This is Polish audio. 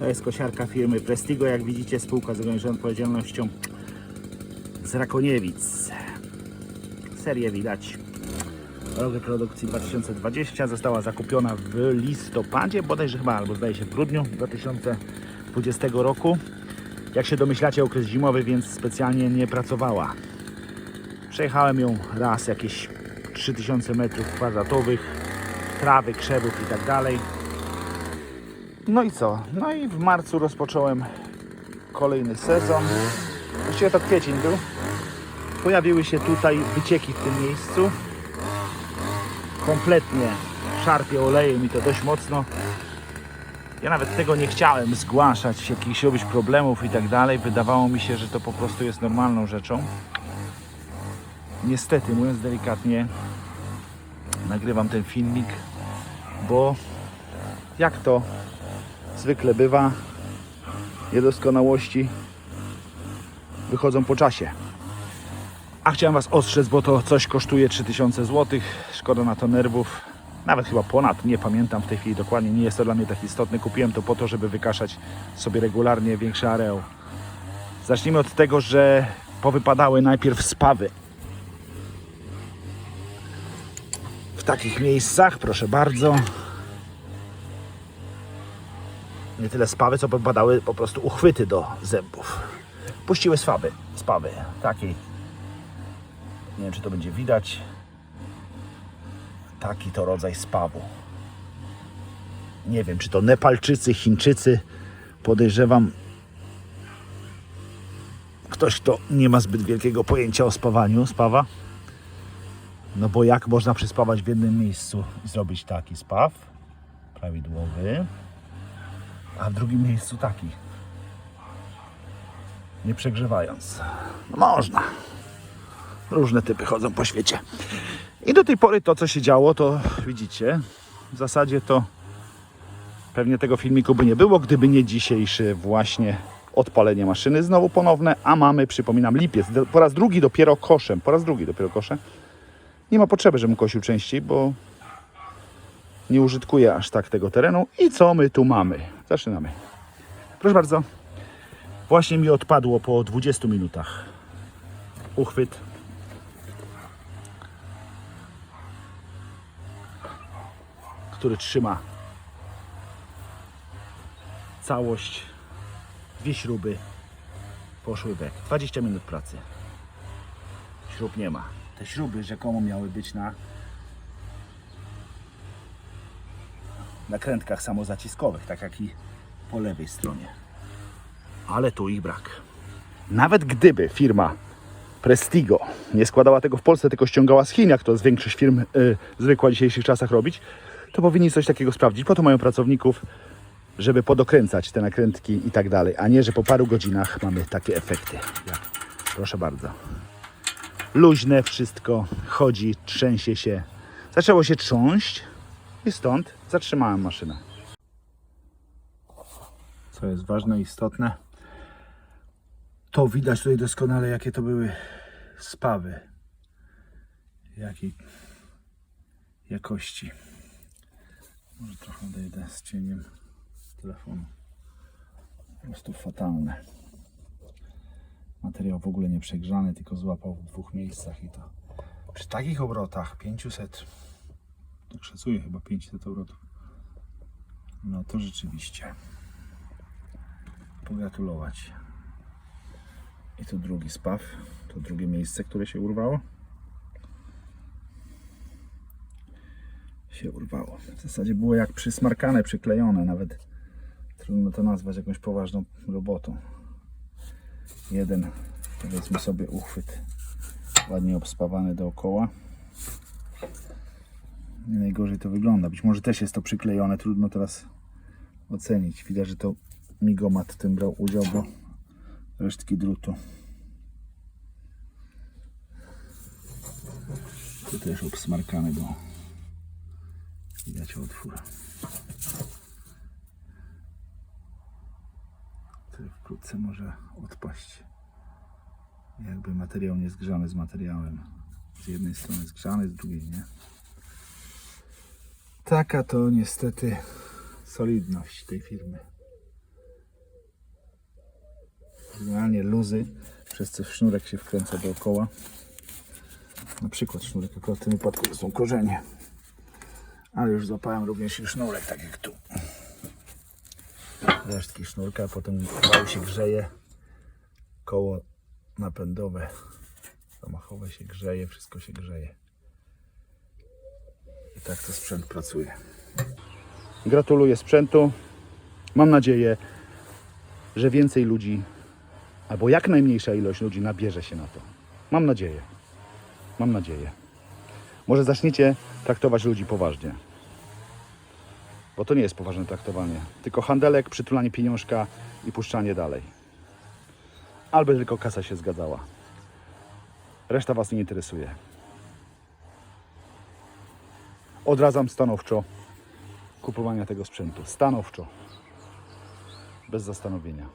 To jest kosiarka firmy Prestigo, jak widzicie, spółka z ograniczoną odpowiedzialnością z Rakoniewic. Serię widać. Rok produkcji 2020 została zakupiona w listopadzie, bodajże chyba, albo zdaje się w grudniu 2020 roku. Jak się domyślacie, okres zimowy, więc specjalnie nie pracowała. Przejechałem ją raz jakieś 3000 m2 trawy, krzewów i tak dalej. No i co? No i w marcu rozpocząłem kolejny sezon. Właściwie to kwiecień był. Pojawiły się tutaj wycieki w tym miejscu. Kompletnie szarpie olejem i to dość mocno. Ja nawet tego nie chciałem zgłaszać, jakichś robić problemów i tak dalej. Wydawało mi się, że to po prostu jest normalną rzeczą. Niestety, mówiąc delikatnie, nagrywam ten filmik, bo jak to zwykle bywa, niedoskonałości wychodzą po czasie. A chciałem Was ostrzec, bo to coś kosztuje 3000 zł. Szkoda na to nerwów. Nawet chyba ponad, nie pamiętam w tej chwili dokładnie, nie jest to dla mnie tak istotne. Kupiłem to po to, żeby wykaszać sobie regularnie większy areał. Zacznijmy od tego, że powypadały najpierw spawy. W takich miejscach, proszę bardzo, nie tyle spawy, co popadały po prostu uchwyty do zębów. Puściły swaby, spawy, takiej. Nie wiem, czy to będzie widać. Taki to rodzaj spawu. Nie wiem, czy to Nepalczycy, Chińczycy. Podejrzewam, ktoś, kto nie ma zbyt wielkiego pojęcia o spawaniu, spawa. No bo jak można przyspawać w jednym miejscu i zrobić taki spaw prawidłowy, a w drugim miejscu taki. Nie przegrzewając. No można. Różne typy chodzą po świecie. I do tej pory to, co się działo, to widzicie, w zasadzie to pewnie tego filmiku by nie było, gdyby nie dzisiejszy właśnie odpalenie maszyny znowu ponowne, a mamy, przypominam, lipiec. Po raz drugi dopiero koszem, po raz drugi dopiero koszem. Nie ma potrzeby, żebym kosił częściej, bo nie użytkuję aż tak tego terenu. I co my tu mamy? Zaczynamy. Proszę bardzo. Właśnie mi odpadło po 20 minutach uchwyt. Który trzyma całość. Dwie śruby poszły weg. 20 minut pracy. Śrub nie ma. Te śruby rzekomo miały być na nakrętkach samozaciskowych, tak jak i po lewej stronie. Ale tu ich brak. Nawet gdyby firma Prestigo nie składała tego w Polsce, tylko ściągała z Chin, jak to z większość firm y, zwykła w dzisiejszych czasach robić, to powinni coś takiego sprawdzić. Po to mają pracowników, żeby podokręcać te nakrętki i tak dalej, a nie, że po paru godzinach mamy takie efekty. Proszę bardzo. Luźne wszystko, chodzi, trzęsie się. Zaczęło się trząść i stąd zatrzymałem maszynę. Co jest ważne istotne, to widać tutaj doskonale, jakie to były spawy. Jakiej jakości. Może trochę odejdę z cieniem telefonu. Po prostu fatalne. Materiał w ogóle nie przegrzany, tylko złapał w dwóch miejscach i to przy takich obrotach 500, tak szacuję chyba 500 obrotów. No to rzeczywiście pogratulować. I tu drugi spaw, to drugie miejsce, które się urwało. Się urwało. W zasadzie było jak przysmarkane, przyklejone, nawet trudno to nazwać jakąś poważną robotą. Jeden, powiedzmy sobie, uchwyt ładnie obspawany dookoła. Najgorzej to wygląda. Być może też jest to przyklejone, trudno teraz ocenić. Widać, że to migomat w tym brał udział, bo resztki drutu. Tu też obsmarkany, bo widać otwór. Który wkrótce może odpaść. Jakby materiał nie zgrzany z materiałem. Z jednej strony zgrzany, z drugiej nie. Taka to niestety solidność tej firmy. Generalnie luzy, przez co sznurek się wkręca dookoła. Na przykład sznurek, akurat w tym wypadku są korzenie. Ale już złapałem również i sznurek, tak jak tu. Resztki sznurka, potem wał się grzeje. Koło napędowe, zamachowe się grzeje, wszystko się grzeje. Tak to sprzęt pracuje. Gratuluję sprzętu. Mam nadzieję, że więcej ludzi, albo jak najmniejsza ilość ludzi nabierze się na to. Mam nadzieję. Mam nadzieję. Może zaczniecie traktować ludzi poważnie. Bo to nie jest poważne traktowanie. Tylko handelek, przytulanie pieniążka i puszczanie dalej. Albo tylko kasa się zgadzała. Reszta Was nie interesuje. Odradzam stanowczo kupowania tego sprzętu. Stanowczo. Bez zastanowienia.